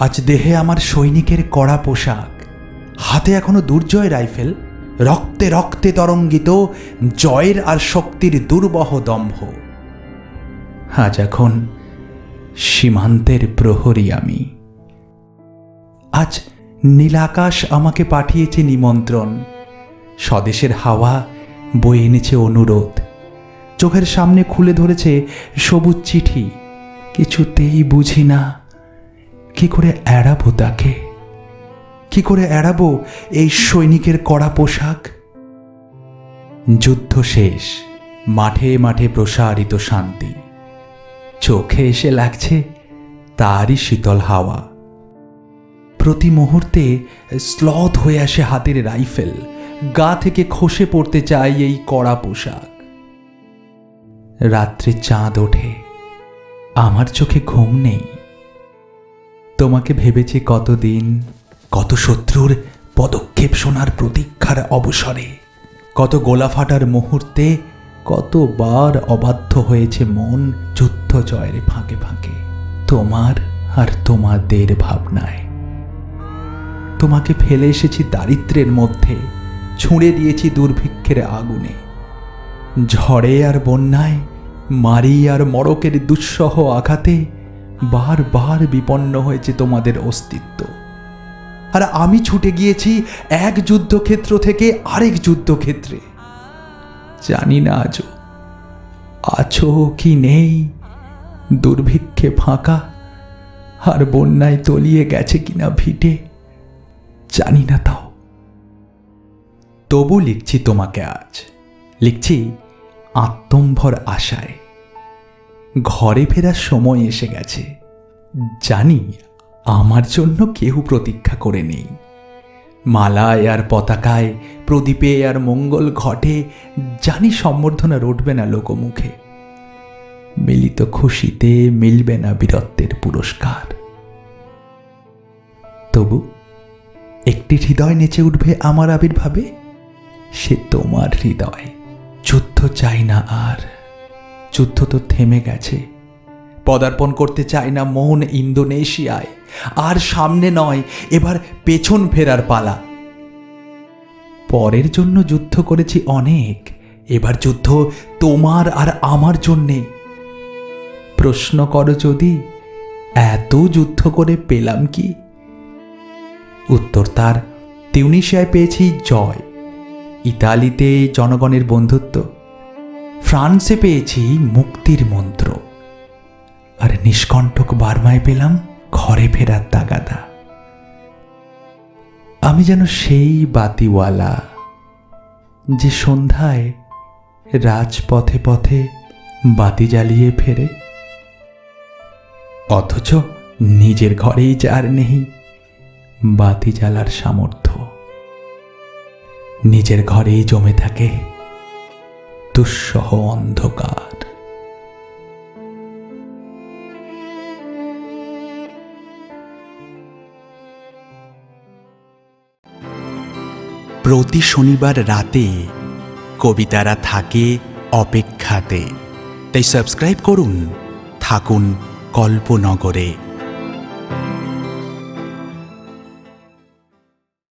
আজ দেহে আমার সৈনিকের কড়া পোশাক। হাতে এখনও দুর্জয় রাইফেল, রক্তে রক্তে তরঙ্গিত, জয়ের আর শক্তির দুর্বহ দম্ভ। আজ এখন সীমান্তের প্রহরী আমি। আজ নীলাকাশ আমাকে পাঠিয়েছে নিমন্ত্রণ। স্বদেশের হাওয়া বয়ে এনেছে অনুরোধ। চোখের সামনে খুলে ধরেছে সবুজ চিঠি। কিছুতেই বুঝি না কি করে এড়াবো তাকে? কি করে এড়াবো এই সৈনিকের কড়া পোশাক? যুদ্ধ শেষ, মাঠে মাঠে প্রসারিত শান্তি। চোখে এসে লাগছে তারই শীতল হাওয়া। প্রতি মুহূর্তে স্লথ হয়ে আসে হাতের রাইফেল, গা থেকে খসে পড়তে চাই এই কড়া পোশাক। রাত্রে চাঁদ ওঠে, আমার চোখে ঘুম নেই। তোমাকে ভেবেছি কতদিন, কত শত্রুর পদক্ষেপ শোনার প্রতীক্ষার অবসরে, কত গোলা ফাটার মুহূর্তে কতবার অবাধ্য হয়েছে মন যুদ্ধ জয়ের ফাঁকে ফাঁকে, তোমার আর তোমাদের ভাবনায়। তোমাকে ফেলে এসেছি দারিদ্রের মধ্যে, ছুঁড়ে দিয়েছি দুর্ভিক্ষের আগুনে। ঝড়ে আর বন্যায়, মারি আর মড়কের দুঃসহ আঘাতে বারবার বিপন্ন হয়েছে তোমাদের অস্তিত্ব। আর আমি ছুটে গিয়েছি এক যুদ্ধক্ষেত্র থেকে আরেক যুদ্ধক্ষেত্রে। জানি না আজও, আছো কি নেই? দুর্ভিক্ষে ফাঁকা, আর বন্যায় তলিয়ে গেছে কিনা ভিটে, জানি না তাও। তবু লিখছি তোমাকে আজ, লিখছি আত্মম্ভর আশায়। ঘরে ফেরার সময় এসে গেছে। জানি আমার জন্য কেউ প্রতীক্ষা করে নেই। মালায় আর পতাকায়, প্রদীপে আর মঙ্গল ঘটে, জানি সম্বর্ধনা রটবে না লোকমুখে। মিলিত খুশিতে মিলবে না বীরত্বের পুরস্কার। তবু একটি হৃদয় নেচে উঠবে আমার আবির্ভাবে, সে তোমার হৃদয়, যুদ্ধ চাই না আর। যুদ্ধ তো থেমে গেছে। পদার্পণ করতে চায় না মন ইন্দোনেশিয়ায়। আর সামনে নয়, এবার পেছন ফেরার পালা। পরের জন্য যুদ্ধ করেছি অনেক। এবার যুদ্ধ তোমার আর আমার জন্যে। প্রশ্ন করো যদি, এত যুদ্ধ করে পেলাম কি? উত্তর তার, তিউনিশিয়ায় পেয়েছি জয়। ইতালিতে জনগণের বন্ধুত্ব। ফ্রান্সে পেয়েছি মুক্তির মন্ত্র। আর নিষ্কণ্টক বার্মায় পেলাম ঘরে ফেরার তাগাদা। আমি যেন সেই বাতিওয়ালা যে সন্ধ্যায় রাজপথে পথে বাতি জ্বালিয়ে ফেরে। অথচ নিজের ঘরেই যার নেই বাতি জ্বালার সামর্থ্য। নিজের ঘরেই জমে থাকে দুঃসহ অন্ধকার। প্রতি শনিবার রাতে কবিতারা থাকে অপেক্ষাতে। তাই সাবস্ক্রাইব করুন থাকুন কল্পনগরে।